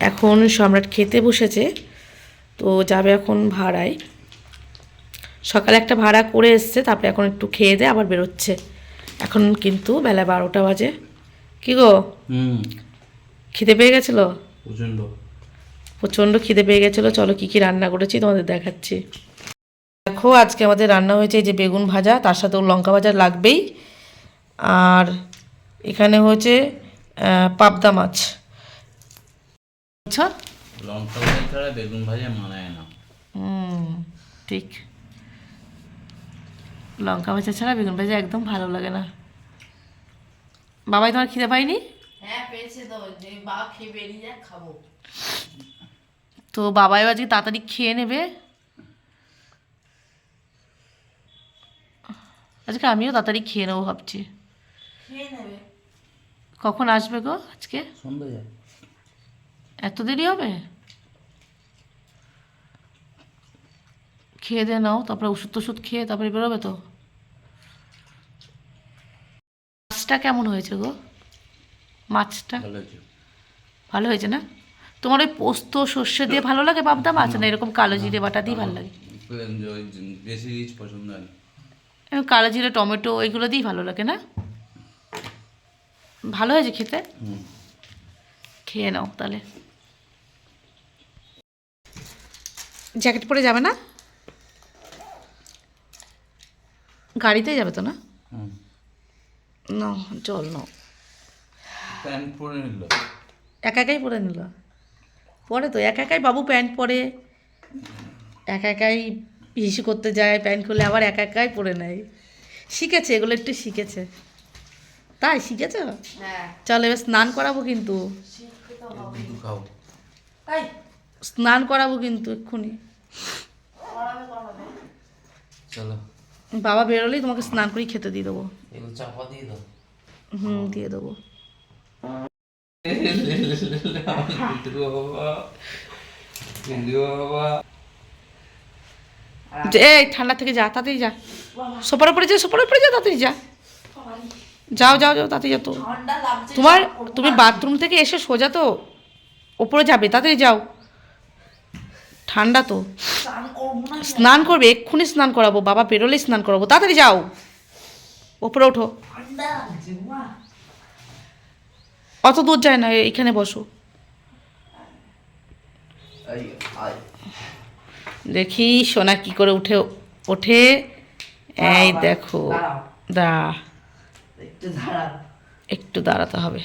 এখন সম্রাট খেতে বসেছে তো যাবে এখন ভাড়ায়। সকালে একটা ভাড়া করে এসছে তারপরে এখন একটু খেয়ে দিয়ে আবার বেরোচ্ছে। এখন কিন্তু বেলা বারোটা বাজে। কি গো? খিদে পেয়ে গেছিল? প্রচণ্ড। প্রচণ্ড খিদে পেয়ে গেছিল। চলো কী কী রান্না করেছি তোমাদের দেখাচ্ছি। দেখো আজকে আমাদের রান্না হয়েছে এই যে বেগুন ভাজা তার সাথেও লঙ্কা ভাজা লাগবেই। আর এখানে হয়েছে পাবদা মাছ। আচ্ছা লঙ্কা ভাজা ছাড়া বেগুন ভাজা মানায় না। ঠিক। লঙ্কা ভাজা ছাড়া বেগুন ভাজা একদম ভালো লাগে না। বাবাই তোমার খিদে পাইনি হ্যাঁ তো বাবাই আজকে তাড়াতাড়ি খেয়ে নেবে। আজকে আমিও তাড়াতাড়ি খেয়ে নেব ভাবছি। খেয়ে নেবে। কখন আসবে গো আজকে? সন্ধ্যা যায় এত দেরি হবে? খেয়ে দিয়ে নাও তারপরে ওষুধ টষুধ খেয়ে তারপরে বেরোবে তো। মাছটা কেমন হয়েছে গো? মাছটা? ভালো হয়েছে। না? তোমার ওই পোস্ত সর্ষে দিয়ে ভালো লাগে বাবদা মাছ? না এরকম কালো জিরে বাটা দিয়ে ভালো লাগে? ওই বেশি রিচ পছন্দ হয় কালো জিরে টমেটো ওইগুলো দিয়েই ভালো লাগে না? ভালো হয়েছে খেতে? খেয়ে নাও তাহলে। জ্যাকেট পরে যাবে না? গাড়িতে যাবে তো না? না চল নাও। প্যান্ট পরে নিল। একা একাই পরে নিল? পরে তো একা একাই বাবু প্যান্ট পরে। একা একাই হিসু করতে যায় প্যান্ট খুলে আবার একা একাই পরে নেয়। শিখেছে এগুলো একটু শিখেছে। তাই শিখেছ? হ্যাঁ। চল এবার স্নান করাবো কিন্তু। স্নান করাবো কিন্তু এক্ষুনি। চলো। বাবা বেরোলেই তোমাকে স্নান করেই খেতে দিয়ে দেবো। চাপা দিয়ে দাও। হুম দিয়ে দেবো। বাবা বাবা। যে, এই ঠান্ডা থেকে যা তাড়াতাড়ি যা। সোপার উপরে যা সোপার উপরে যা তাড়াতাড়ি যা। যাও যাও যাও তাড়াতাড়ি যা তো। তোমার তুমি বাথরুম থেকে এসে সোজা তো ওপরে যাবে তাড়াতাড়ি যাও। ঠান্ডা তো। স্নান করব না। স্নান করবে এক্ষুনি স্নান করাবো বাবা বেরোলেই স্নান করাবো। তাড়াতাড়ি যাও। ওপরে ওঠো। অত দূর যায় না এইখানে বসো। দেখি সোনা কি করে উঠে ওঠে। এই দেখো। দা। একটু দাঁড়াতে হবে।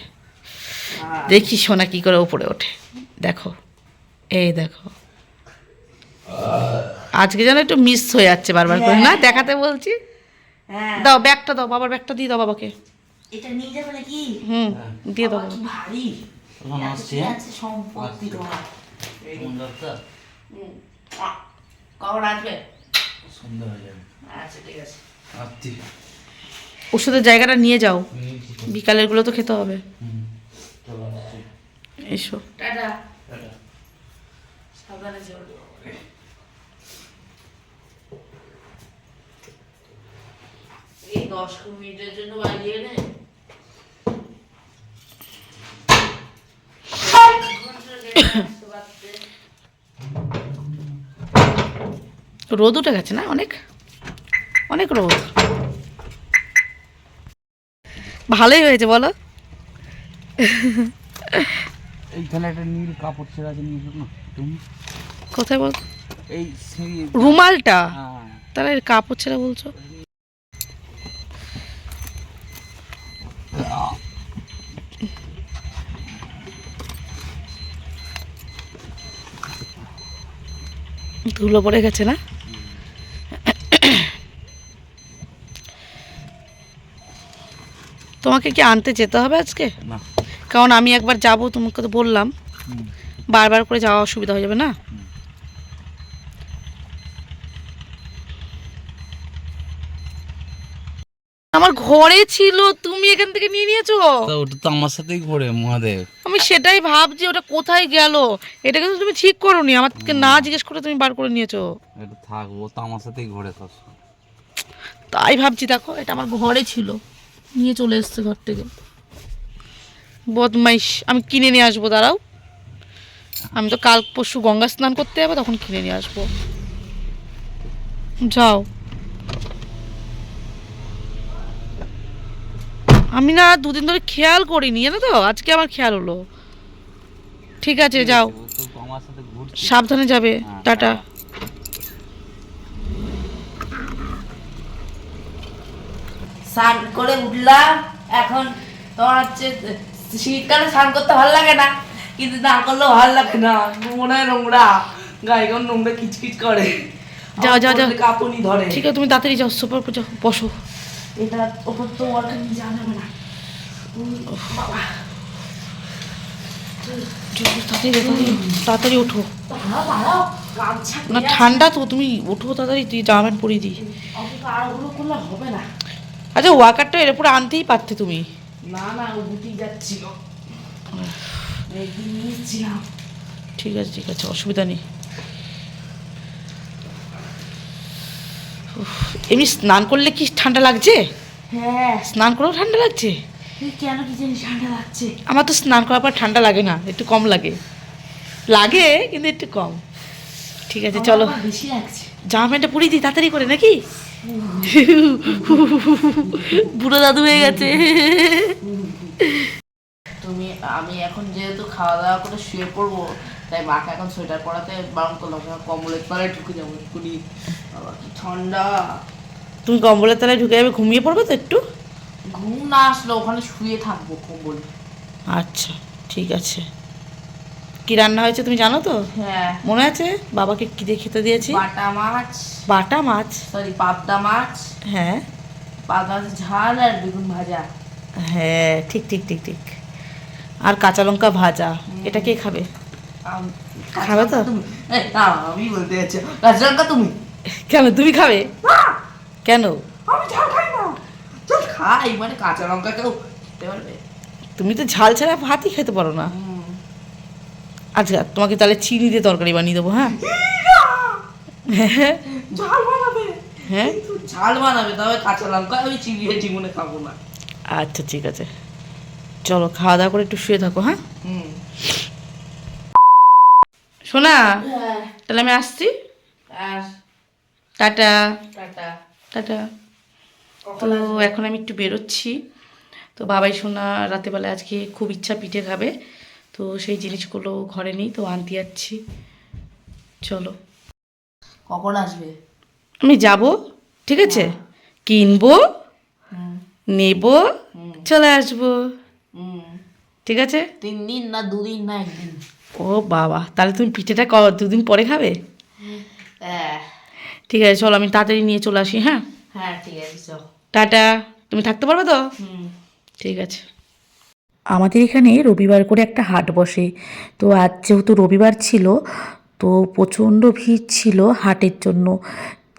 দেখি সোনা কি করে উপরে ওঠে। দেখো এই দেখো। আজকে যেন একটু মিস হয়ে যাচ্ছে বারবার করে। না দেখাতে বলছি? হ্যাঁ। দাও ব্যাগটা দাও বাবার ব্যাগটা দিয়ে দাও বাবাকে। এটা নিয়ে যাবে নাকি? হুম দিয়ে দাও। ভারী। হ্যাঁ? সম্পত্তি হয়ে আচ্ছা ঠিক আছে। আসছি ওষুধের জায়গাটা নিয়ে যাও। বিকালেরগুলো তো খেতে হবে। এসো। টাটা টাটা সাবধানে চলো এই দশ মিনিটের জন্য বাড়িয়ে নে। রোদ উঠে গেছে না অনেক? অনেক রোদ। ভালোই হয়েছে বলো। এইখানে একটা নীল কাপড় ছেড়ে আছে নীল না। তুমি? কোথায় বল? এই রুমালটা? হ্যাঁ। তাহলে কাপড় ছেড়ে বলছো? ধুলো পড়ে গেছে না? তোমাকে কি আনতে যেতে হবে আজকে? কারণ আমি একবার যাব তোমাকে তো বললাম। বারবার করে যাওয়া অসুবিধা হয়ে যাবে না? আমার ঘরে ছিল তুমি এখান থেকে নিয়ে নিয়েছো? ওটা তো আমার সাথেই ঘোরে মহাদেব। আমি সেটাই ভাবছি ওটা কোথায় গেল? এটা কিন্তু তুমি ঠিক করোনি। আমাকে না জিজ্ঞেস করে তুমি বার করে নিয়েছো। এটা থাক ও তো আমার সাথেই ঘোরে সবসময় তাই ভাবছি দেখো এটা আমার ঘরে ছিল। নিয়ে চলে এসছে ঘর থেকে। বদমাইশ আমি কিনে নিয়ে আসব দাঁড়াও। আমি তো কাল পরশু গঙ্গা স্নান করতে যাব তখন কিনে নিয়ে আসব। যাও। আমি না দুদিন ধরে খেয়াল করিনি জানো তো? আজকে আমার খেয়াল হলো। ঠিক আছে যাও। সাবধানে যাবে। হ্যাঁ, টাটা। স্নান করে উঠলাম এখন তোমার হচ্ছে শীতকালে স্নান করতে ভালো লাগে না। কিন্তু না করলেও ভালো লাগে না। মনে হয় নোংরা। গায়ে কেমন নোংরা কিচকিচ করে। যাও, যাও, যাও। কাঁপুনি ধরে। ঠিক আছে তুমি তাড়াতাড়ি যাও সুপার যাও বসো। এটা ওপর তো ওখানে যাওয়া যাবে না। বাবা। তাড়াতাড়ি ওঠো না ঠান্ডা তো তুমি ওঠো তাড়াতাড়ি তুই জামা প্যান্ট পরিয়ে দিই আচ্ছা ওয়াকারটা এর উপরে আনতেই পারতে তুমি। না না ও গুটি যাচ্ছিল। ঠিক আছে ঠিক আছে অসুবিধা নেই। এমনি স্নান করলে কি ঠান্ডা লাগছে? হ্যাঁ। স্নান করেও ঠান্ডা লাগছে? কেন কি জানি ঠান্ডা লাগছে? আমার তো স্নান করার পর ঠান্ডা লাগে না একটু কম লাগে। লাগে কিন্তু একটু কম। ঠিক আছে চলো। জামা প্যান্টটা পরিয়ে দিই তাড়াতাড়ি করে নাকি? বুড়ো দাদু হয়ে গেছে। তুমি আমি এখন যেহেতু খাওয়া দাওয়া করে শুয়ে পড়ব তাই মাকে এখন সোয়েটার পরাতে বারণ করলাম কম্বলের তলায় ঢুকে যাব এক্ষুনি। বাবা কি ঠান্ডা। তুমি কম্বলের তলায় ঢুকে যাবে ঘুমিয়ে পড়বে তো একটু? ঘুম না আসলে ওখানে শুয়ে থাকব কম্বলে। আচ্ছা ঠিক আছে। কি রান্না হয়েছে তুমি জানো তো? হ্যাঁ। মনে আছে? বাবাকে কি দিয়ে খেতে দিয়েছি? বাটা মাছ। বাটা মাছ? সরি পাবদা মাছ। হ্যাঁ। পাবদা ঝাল আর বেগুন ভাজা। হ্যাঁ ঠিক ঠিক ঠিক ঠিক। আর কাঁচা লঙ্কা ভাজা। এটা কে খাবে? খাবে তো? আমি বলতে যাচ্ছি। কাঁচা লঙ্কা তুমি? কেন তুমি খাবে? কেন? আমি ঝাল খাই না। ঝাল খাই মানে কাঁচা লঙ্কা কেউ খেতে পারবে? তুমি তো ঝাল ছাড়া ভাতই খেতে পারো না। আচ্ছা তোমাকে তাহলে চিনি দিয়ে তরকারি বানিয়ে দেবো হ্যাঁ? ঝাল বানাবে। হ্যাঁ? ঝাল বানাবে তবে কাঁচা লঙ্কা আমি চিবিয়ে জীবনে খাব না। আচ্ছা ঠিক আছে। চলো খাওয়া দাওয়া করে একটু শুয়ে থাকো হ্যাঁ? হুম। শোনা তাহলে আমি আসছি। টাটা। টাটা। তো এখন আমি একটু বেরোচ্ছি। তো বাবাই শোনা রাতেবেলা আজকে খুব ইচ্ছা পিঠে খাবে। তো সেই জিনিসগুলো ঘরে নেই তো আনতে যাচ্ছি। চলো। কখন আসবে? আমি যাব ঠিক আছে? কিনবো নেব চলে আসব। ঠিক আছে? তিন দিন না দুদিন না একদিন? ও বাবা তাহলে তুমি পিঠেটা ক- দুদিন পরে খাবে? হ্যাঁ। ঠিক আছে চলো আমি তাড়াতাড়ি নিয়ে চলে আসি হ্যাঁ? হ্যাঁ ঠিক আছে চল। টাটা। তুমি থাকতে পারবে তো? ঠিক আছে। আমাদের এখানে রবিবার করে একটা হাট বসে। তো আজ যেহেতু রবিবার ছিল তো প্রচণ্ড ভিড় ছিল হাটের জন্য।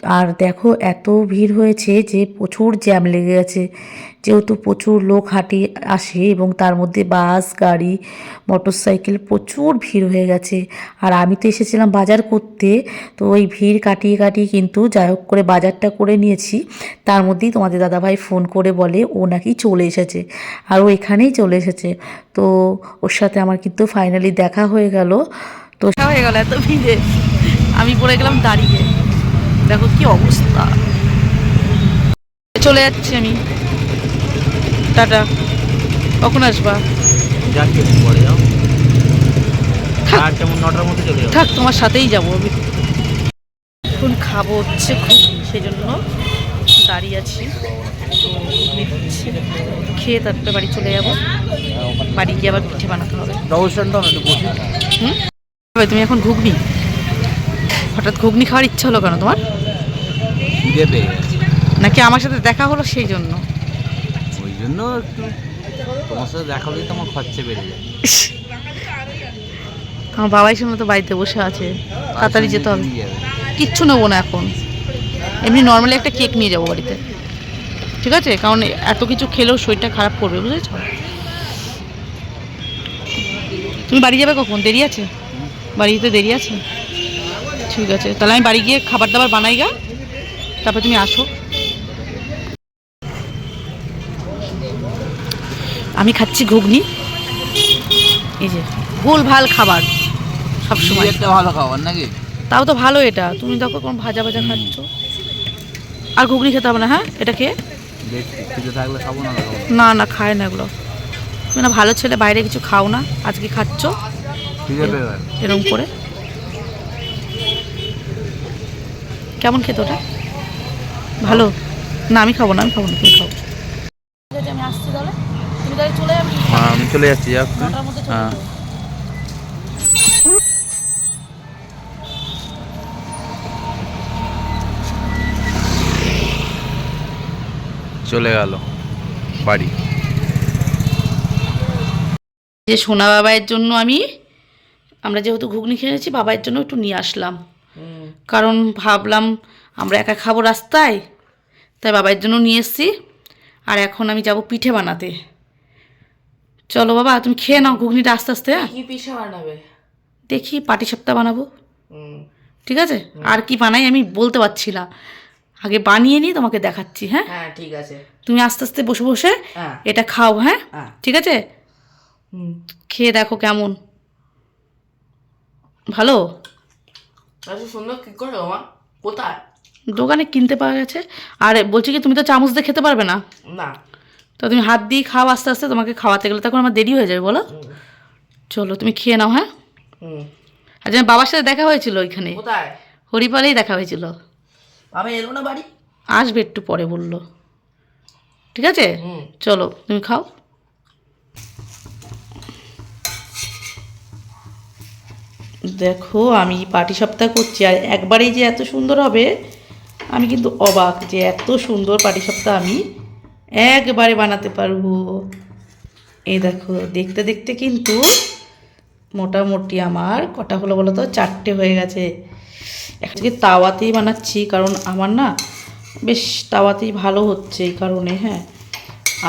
আর দেখো এত ভিড় হয়েছে যে প্রচুর জ্যাম লেগে গেছে। যেহেতু প্রচুর লোক হাঁটি আসে এবং তার মধ্যে বাস, গাড়ি মোটর সাইকেল প্রচুর ভিড় হয়ে গেছে। আর আমি তো এসেছিলাম বাজার করতে, তো ওই ভিড় কাটিয়ে কাটিয়ে কিন্তু যাই হোক করে বাজারটা করে নিয়েছি। তার মধ্যেই তোমাদের দাদাভাই ফোন করে বলে, ও নাকি চলে এসেছে। আর ও এখানেই চলে এসেছে। তো ওর সাথে আমার কিন্তু ফাইনালি দেখা হয়ে গেল। তো হয়ে গেল এত ভিড়ে। আমি পড়ে গেলাম দাঁড়িয়ে। দেখো কি অবস্থা। চলে যাচ্ছি আমি। টাটা। কখন আসবা? থাক। তোমার সাথেই যাব আমি। এখন খাব হচ্ছে খুব সেই জন্য দাঁড়িয়ে আছি। তো খেয়ে তারপরে বাড়ি চলে যাব। বাড়ি গিয়ে আবার পিঠে বানাতে হবে। তুমি এখন ঘুগনি? হঠাৎ ঘুগনি খাওয়ার ইচ্ছা হলো কেন তোমার? নাকি আমার সাথে দেখা হলো সেই জন্য? ওই জন্য তোমার সাথে দেখা হলেই তো আমার খরচা বেড়ে যায়। আমার বাবাই সঙ্গে তো বাড়িতে বসে আছে তাড়াতাড়ি যেতে হবে। কিচ্ছু নেব না এখন। এমনি নর্মালি একটা কেক নিয়ে যাব বাড়িতে। ঠিক আছে? কারণ এত কিছু খেলেও শরীরটা খারাপ করবে বুঝেছ? তুমি বাড়ি যাবে কখন? দেরি আছে? বাড়ি যেতে দেরি আছে? ঠিক আছে। তাহলে আমি বাড়ি গিয়ে খাবার দাবার বানাই গা। তারপর তুমি আসো। আমি খাচ্ছি ঘুগনি। এই যে ভুল ভালো খাবার সবসময় একটা ভালো খাবার নাকি? তাও তো ভালো এটা। তুমি দেখো কোন ভাজা ভাজা খাচ্ছ। আর ঘুগনি খেতে হবে না হ্যাঁ? এটা খাব না না না খায় না এগুলো। তুমি না ভালো ছেলে বাইরে কিছু খাও না। আজকে খাচ্ছ। এরকম করে। কেমন খেতে ওটা? ভালো। না আমি খাব না আমি খাব না তুমি আছে আমি আসছি তাহলে। তুমি তাহলে চলে যাবে? আমি চলে যাচ্ছি হ্যাঁ। চলে গেল বাড়ি। যে সোনা বাবাইয়ের জন্য আমি আমরা যেহেতু ঘুগনি খেয়েছি বাবাইয়ের জন্য একটু নিয়ে আসলাম। কারণ ভাবলাম আমরা একা খাব রাস্তায় তাই বাবার জন্য নিয়ে এসেছি। আর এখন আমি যাব পিঠে বানাতে। চলো বাবা তুমি খেয়ে নাও ঘুগনিটা আস্তে আস্তে হ্যাঁ? কি পিঠা বানাবে? দেখি পাটি সাপটা বানাবো। ঠিক আছে? আর কি বানাই আমি বলতে পারছি না। আগে বানিয়ে নিয়ে তোমাকে দেখাচ্ছি হ্যাঁ? হ্যাঁ ঠিক আছে। তুমি আস্তে আস্তে বসে বসে হ্যাঁ। এটা খাও হ্যাঁ? হ্যাঁ। ঠিক আছে? খেয়ে দেখো কেমন। ভালো? এত সুন্দর কি করে আমার কোথায়? দোকানে কিনতে পাওয়া গেছে। আর বলছি কি তুমি তো চামচ দিয়ে খেতে পারবে না? না। তো তুমি হাত দিয়ে খাও আস্তে আস্তে তোমাকে খাওয়াতে গেলে তখন আমার দেরি হয়ে যাবে বলো। চলো তুমি খেয়ে নাও হ্যাঁ? আর যেন বাবার সাথে দেখা হয়েছিল ওইখানে। হরিপালেই দেখা হয়েছিল। আমি এলো না বাড়ি? আসবে একটু পরে বলল। ঠিক আছে? চলো তুমি খাও। দেখো, আমি পাটি সপ্তাহ করছি, আর একবারেই যে এত সুন্দর হবে, আমি কিন্তু অবাক যে এত সুন্দর পাটি সপ্তাহ আমি একবারে বানাতে পারব। এই দেখো, দেখতে দেখতে কিন্তু মোটামুটি আমার কটা হলো বলো তো? চারটে হয়ে গেছে। একদিকে তাওয়াতেই বানাচ্ছি, কারণ আমার না বেশ তাওয়াতেই ভালো হচ্ছে এই কারণে হ্যাঁ।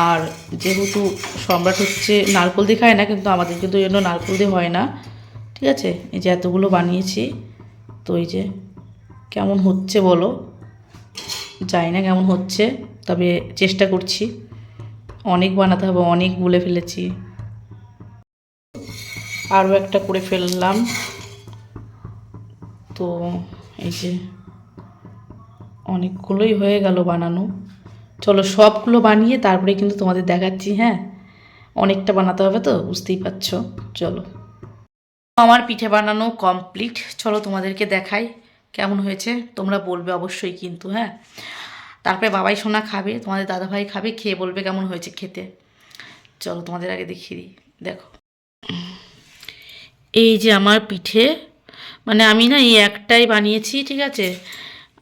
আর যেহেতু সম্রাট হচ্ছে, নারকল দিয়ে খায় না, কিন্তু আমাদের কিন্তু এই জন্য নারকল দিয়ে হয় না। ঠিক আছে? এই যে এতগুলো বানিয়েছি। তো এই যে কেমন হচ্ছে বলো? জানি না কেমন হচ্ছে, তবে চেষ্টা করছি। অনেক বানাতে হবে, অনেক গুলে ফেলেছি। আরও একটা করে ফেললাম। তো এই যে অনেকগুলোই হয়ে গেল বানানো। চলো সবগুলো বানিয়ে তারপরে কিন্তু তোমাদের দেখাচ্ছি হ্যাঁ? অনেকটা বানাতে হবে তো, বুঝতেই পারছ? চলো। আমার পিঠে বানানো কমপ্লিট চলো তোমাদেরকে দেখাই কেমন হয়েছে। তোমরা বলবে অবশ্যই কিন্তু হ্যাঁ? তারপরে বাবাই সোনা খাবে, তোমাদের দাদাভাই খাবে, খেয়ে বলবে কেমন হয়েছে খেতে। চলো তোমাদের আগে দেখিয়ে দিই। দেখো। এই যে আমার পিঠে মানে আমি না এই একটাই বানিয়েছি, ঠিক আছে?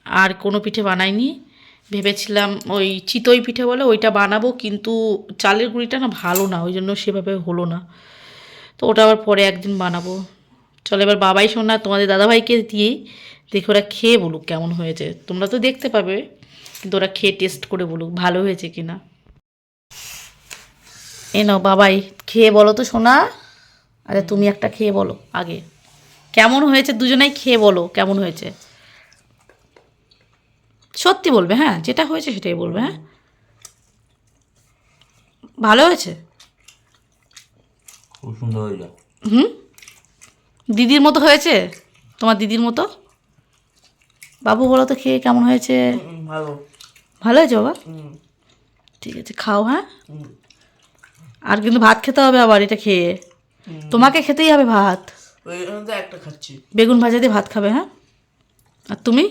আর কোনো পিঠে বানাইনি। ভেবেছিলাম ওই চিতই পিঠে বলে ওইটা বানাবো, কিন্তু চালের গুঁড়িটা না ভালো না, ওই জন্য সেভাবে হলো না। তো ওটা আবার পরে একদিন বানাবো। চলো এবার বাবাই শোনা তোমাদের দাদাভাইকে দিয়েই দেখে ওরা খেয়ে বলুক কেমন হয়েছে। তোমরা তো দেখতে পাবে, কিন্তু ওরা খেয়ে টেস্ট করে বলুক ভালো হয়েছে কি না এ নাও বাবাই, খেয়ে বলো তো শোনা আচ্ছা তুমি একটা খেয়ে বলো, আগে। কেমন হয়েছে দুজনেই খেয়ে বলো, কেমন হয়েছে। সত্যি বলবে হ্যাঁ যেটা হয়েছে সেটাই বলবে হ্যাঁ। ভালো হয়েছে? খুব সুন্দর হয়েছে হুম? দিদির মতো হয়েছে? তোমার দিদির মতো? বাবু বলো তো খেয়ে কেমন হয়েছে? ভালো। ভালো হয়েছে বাবা? ঠিক আছে খাও হ্যাঁ? আর কিন্তু ভাত খেতে হবে আবার এটা খেয়ে। তোমাকে খেতেই হবে ভাত? একটা খাচ্ছি। বেগুন ভাজা দিয়ে ভাত খাবে হ্যাঁ? আর তুমি?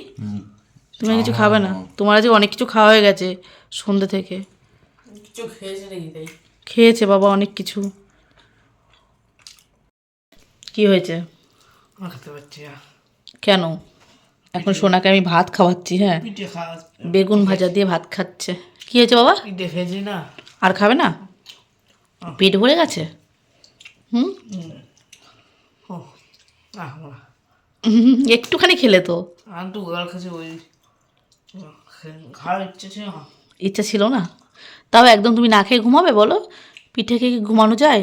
তুমি কিছু খাবে না। তোমার আজকে অনেক কিছু খাওয়া হয়ে গেছে সন্ধ্যে থেকে। কিছু খেয়েছে নাকি তাই? খেয়েছে বাবা অনেক কিছু। কি হয়েছে? পারছি কেন? এখন সোনাকে আমি ভাত খাওয়াচ্ছি হ্যাঁ? বেগুন ভাজা দিয়ে ভাত খাচ্ছে। কি হয়েছে বাবা? না। আর খাবে না? পেট ভরে গেছে? হুম? একটুখানি খেলে তো। ইচ্ছে ইচ্ছা ছিল না? তাও একদম তুমি না খেয়ে ঘুমাবে বলো? পিঠে খেয়ে কি ঘুমানো যায়?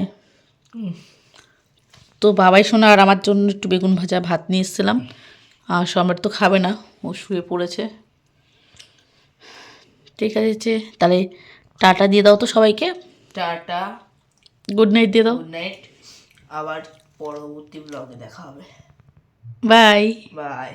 বাবাই শোনা আর আমার জন্য একটু বেগুন ভাজা ভাত নিয়ে এসেছিলাম। আর সম্রাট তো খাবে না ও শুয়ে পড়েছে। ঠিক আছে তাহলে টাটা দিয়ে দাও তো সবাইকে। টাটা। গুড নাইট দিয়ে দাও। গুড নাইট আবার পরবর্তী ব্লগে দেখা হবে। Bye bye